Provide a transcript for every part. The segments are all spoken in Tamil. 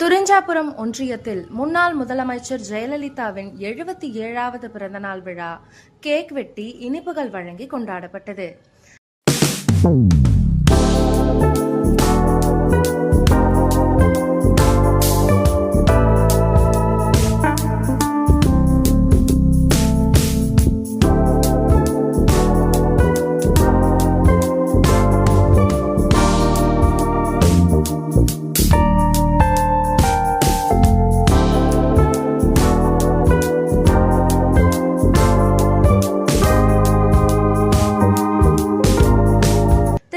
துரிஞ்சாபுரம் ஒன்றியத்தில் முன்னாள் முதலமைச்சர் ஜெயலலிதாவின் எழுபத்தி ஏழாவது பிறந்தநாள் விழா கேக் வெட்டி இனிப்புகள் வழங்கி கொண்டாடப்பட்டது.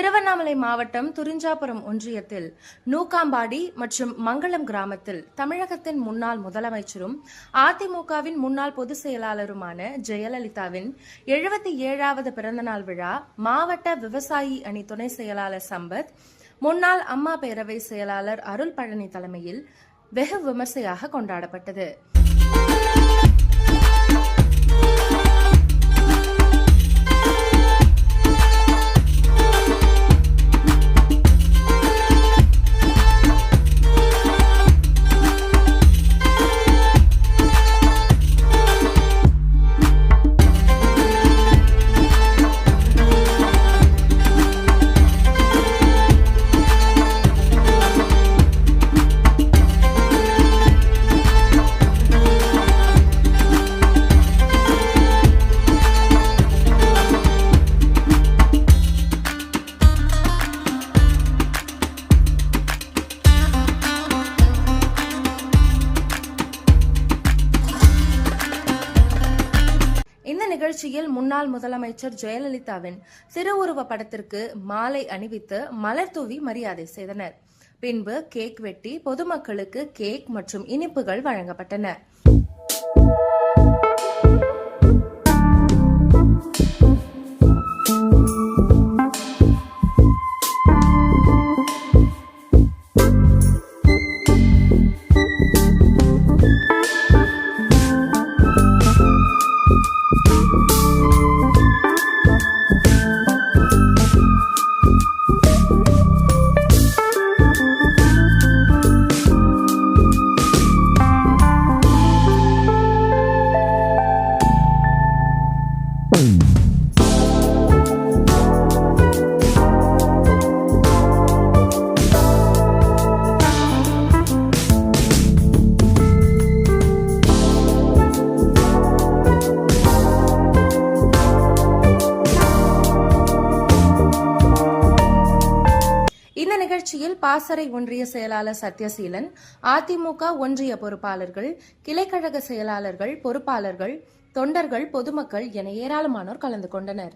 திருவண்ணாமலை மாவட்டம் துரிஞ்சாபுரம் ஒன்றியத்தில் நூக்காம்பாடி மற்றும் மங்களம் கிராமத்தில் தமிழகத்தின் முன்னாள் முதலமைச்சரும் அதிமுகவின் முன்னாள் பொதுச் செயலாளருமான ஜெயலலிதாவின் எழுபத்தி ஏழாவது பிறந்தநாள் விழா மாவட்ட விவசாயி அணி துணை செயலாளர் சம்பத் முன்னாள் அம்மா பேரவை செயலாளர் அருள் பழனி தலைமையில் வெகு விமர்சையாக கொண்டாடப்பட்டது. நிகழ்ச்சியில் முன்னாள் முதலமைச்சர் ஜெயலலிதாவின் திருவுருவ படத்திற்கு மாலை அணிவித்து மலர் தூவி மரியாதை செய்தனர். பின்பு கேக் வெட்டி பொதுமக்களுக்கு கேக் மற்றும் இனிப்புகள் வழங்கப்பட்டன. நிகழ்ச்சியில் பாசறை ஒன்றிய செயலாளர் சத்யசீலன் அதிமுக ஒன்றிய பொறுப்பாளர்கள் கிளைக்கழக செயலாளர்கள் பொறுப்பாளர்கள் தொண்டர்கள் பொதுமக்கள் என ஏராளமானோர் கலந்து கொண்டனர்.